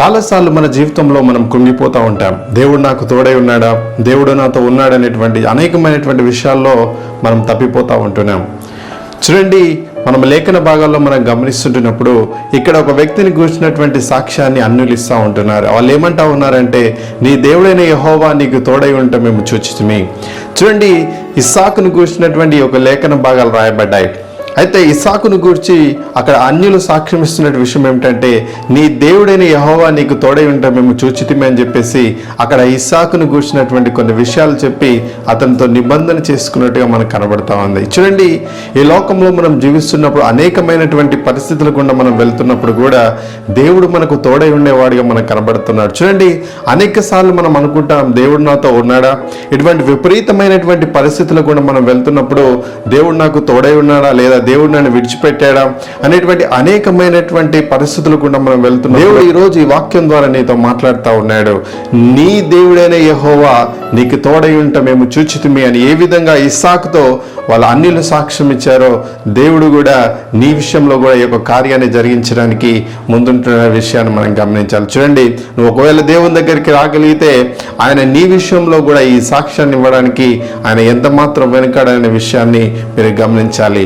చాలాసార్లు మన జీవితంలో మనం కుంగిపోతూ ఉంటాం. దేవుడు నాకు తోడై ఉన్నాడా? దేవుడు నాతో ఉన్నాడనేటువంటి అనేకమైనటువంటి విషయాల్లో మనం తప్పిపోతూ ఉంటున్నాం. చూడండి మనం లేఖన భాగాల్లో మనం గమనిస్తుంటున్నప్పుడు ఇక్కడ ఒక వ్యక్తిని కూర్చున్నటువంటి సాక్ష్యాన్ని అన్నులు ఉంటున్నారు. వాళ్ళు ఏమంటా ఉన్నారంటే నీ దేవుడైన యహోవా నీకు తోడై ఉంటే మేము చూచితిమి. చూడండి ఇస్సాకును కూర్చున్నటువంటి ఒక లేఖన భాగాలు రాయబడ్డాయి. అయితే ఇసాకును గూర్చి అక్కడ అన్యులు సాక్ష్యం ఇస్తున్న విషయం ఏమిటంటే నీ దేవుడైన యహోవా నీకు తోడై ఉంటే మేము చూచితిమే అని చెప్పేసి అక్కడ ఇసాకును గూర్చినటువంటి కొన్ని విషయాలు చెప్పి అతనితో నిబంధన చేసుకున్నట్టుగా మనకు కనబడతా ఉంది. చూడండి ఈ లోకంలో మనం జీవిస్తున్నప్పుడు అనేకమైనటువంటి పరిస్థితుల గుండా మనం వెళ్తున్నప్పుడు కూడా దేవుడు మనకు తోడై ఉండేవాడిగా మనకు కనబడుతున్నాడు. చూడండి అనేక సార్లు మనం అనుకుంటాం దేవుడు నాతో ఉన్నాడా? ఇటువంటి విపరీతమైనటువంటి పరిస్థితుల గుండా మనం వెళ్తున్నప్పుడు దేవుడు నాకు తోడై ఉన్నాడా లేదా దేవుడు నన్ను విడిచిపెట్టాడా అనేటువంటి అనేకమైనటువంటి పరిస్థితులు కూడా మనం వెళ్తున్నాం. దేవుడు ఈ రోజు ఈ వాక్యం ద్వారా నీతో మాట్లాడుతూ ఉన్నాడు. నీ దేవుడైన యహోవా నీకు తోడై ఉంట మేము చూచితిమి అని ఏ విధంగా ఇస్సాకుతో వాళ్ళ అన్నిలు సాక్ష్యం ఇచ్చారో దేవుడు కూడా నీ విషయంలో కూడా ఈ యొక్క కార్యాన్ని జరిగించడానికి ముందుంటున్న విషయాన్ని మనం గమనించాలి. చూడండి నువ్వు ఒకవేళ దేవుని దగ్గరికి రాగలిగితే ఆయన నీ విషయంలో కూడా ఈ సాక్ష్యాన్ని ఇవ్వడానికి ఆయన ఎంత మాత్రం వెనుకాడనే విషయాన్ని మీరు గమనించాలి.